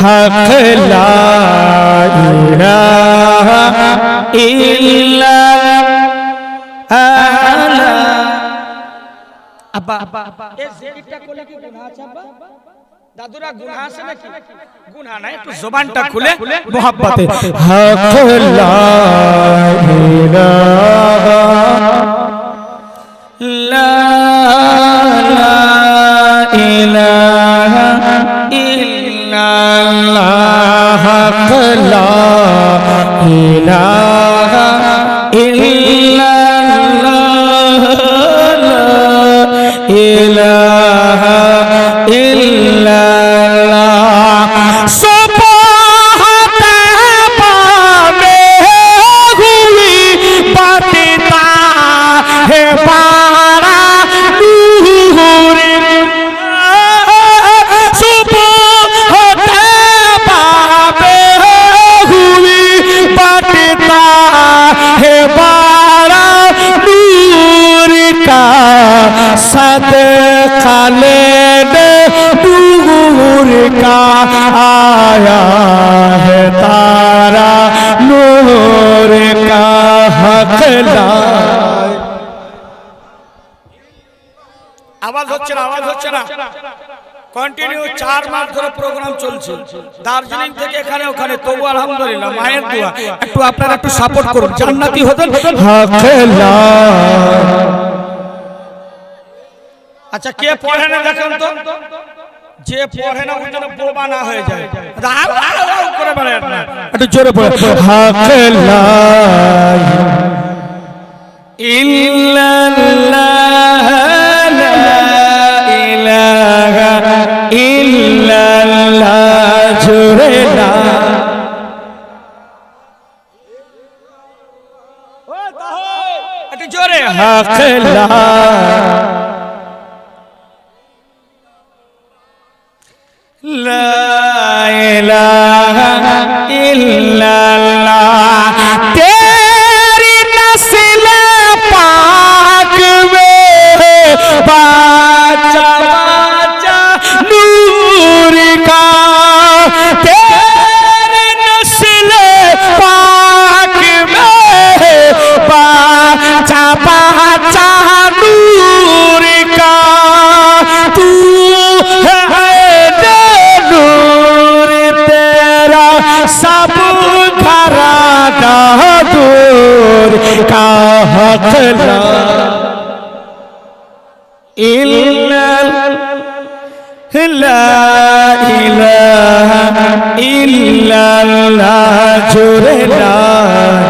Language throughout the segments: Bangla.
হক লা ইলাহা ইল্লাল্লাহ। আব্বা এই জিকিরটা করলে কি গুনাহ আছে আব্বা? দাদুরা গুনাহ আছে নাকি? গুনাহ নাই একটু জবানটা খুলে মোহাব্বতে। হক লা ইলাহা ইলাহা খালে কা আয়া হে তারা নূর কা আওয়াজ হচ্ছে না আওয়াজ হচ্ছে না। কন্টিনিউ চার মাস ধরে প্রোগ্রাম চলছে। দার্জিলিং থেকে এখানে ওখানে। তবু আলহামদুলিল্লাহ মায়ের দোয়া। একটু আপনারা একটু সাপোর্ট করুন। জান্নাতি হতেন। আচ্ছা কে পড়ে না দেখেন তো? যে পড়ে না ওই যেন বোবা না হয়ে যায়। রাও রাও করে বেড়ায় না একটু জোরে পড়ে হাকলা ইল্লাল্লাহ লা ইলাহা ইল্লাল্লাহ জোরে। না একটু জোরে হাকলা খেলা ইল্লা ইল্লা জোরে লা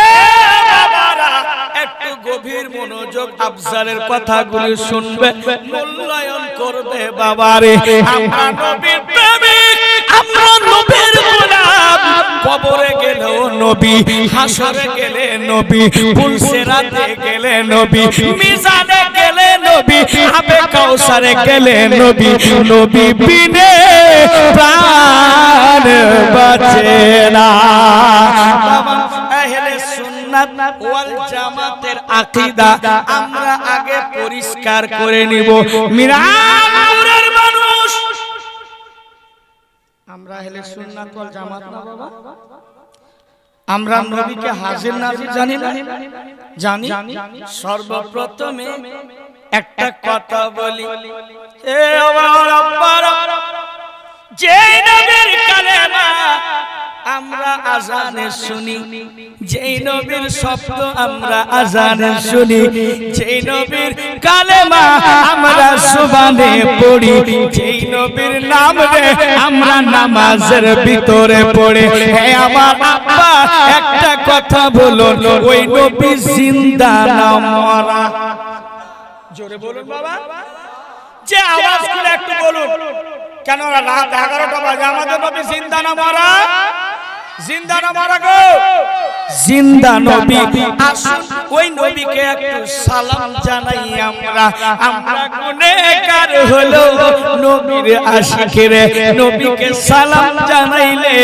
গভীর মনোযোগ আফজালের কথাগুলি শুনবে। মূল্যায়ন করবে বাবারে। আমরা নবীর প্রেমিক আমরা নবীর গোলাম। কবরে গেলেও নবী হাসরে গেলে নবী গেলে নবী মিজানে গেলে নবী আবে কাউসারে গেলে নবী নবী বিনে প্রাণ সুন্নাত ওয়াল জামাতের আকীদা আমরা আগে পরিষ্কার করে নিব। মানুষ। আমরা আহলে সুন্নাত ওয়াল জামাত না বাবা? আমরা নবীকে হাজির নাজির জানি না। জানি সর্বপ্রথমে একটা কথা বলি। এ আমার আজানে শুনি যেই নবীর শব্দ আমরা আজানে শুনি যেই নবীর কালেমা আমরা সুবানে পড়ি যেই নবীর নাম রে আমরা নামাজের ভিতরে পড়ে। হে আমার আব্বা একটা কথা বলুন ওই নবী জিন্দা না মরা? জোরে বলুন বাবা। যে আওয়াজ করে একটু বলুন। কেন রাত এগারোটা বাজে আমাদের নবী জিন্দা না মারা? জিন্দা না মারা গো। জিন্দা নবী। আসুন ওই নবীকে একটু সালাম জানাই আমরা। আমরা গুনেহগার হলো নবীর আশিকেরে। নবীকে সালাম জানাইলে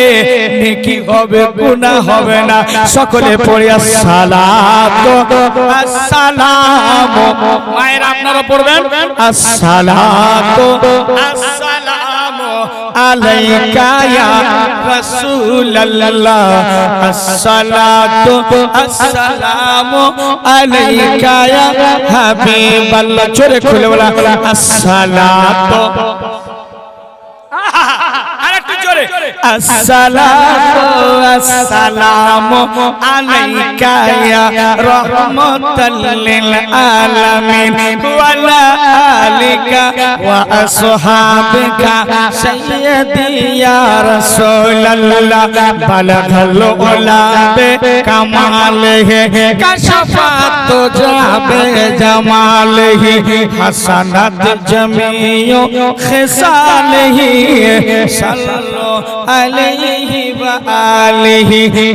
নেকি হবে গুনাহ হবে না। সকলে পড়ে আসসালাম। মায়ের আপনারা পড়বেন? আসসালামু। আলাইকা ইয়া রাসূলুল্লাহ আসসালাতু আসসালামু আলাইকা ইয়া হাবিবাল্লাহ। জোরে খুলে বলা আসসালাতু জোরে আসসালামু আলাইকা ইয়া রাহমাতাল লিল আলামিন। ওয়া লা আলিকা ওয়া আসহাবিকা সাইয়্যিদি ইয়া জামিউ খিসালিহি সাল্লু আলাইহি ওয়া আলিহি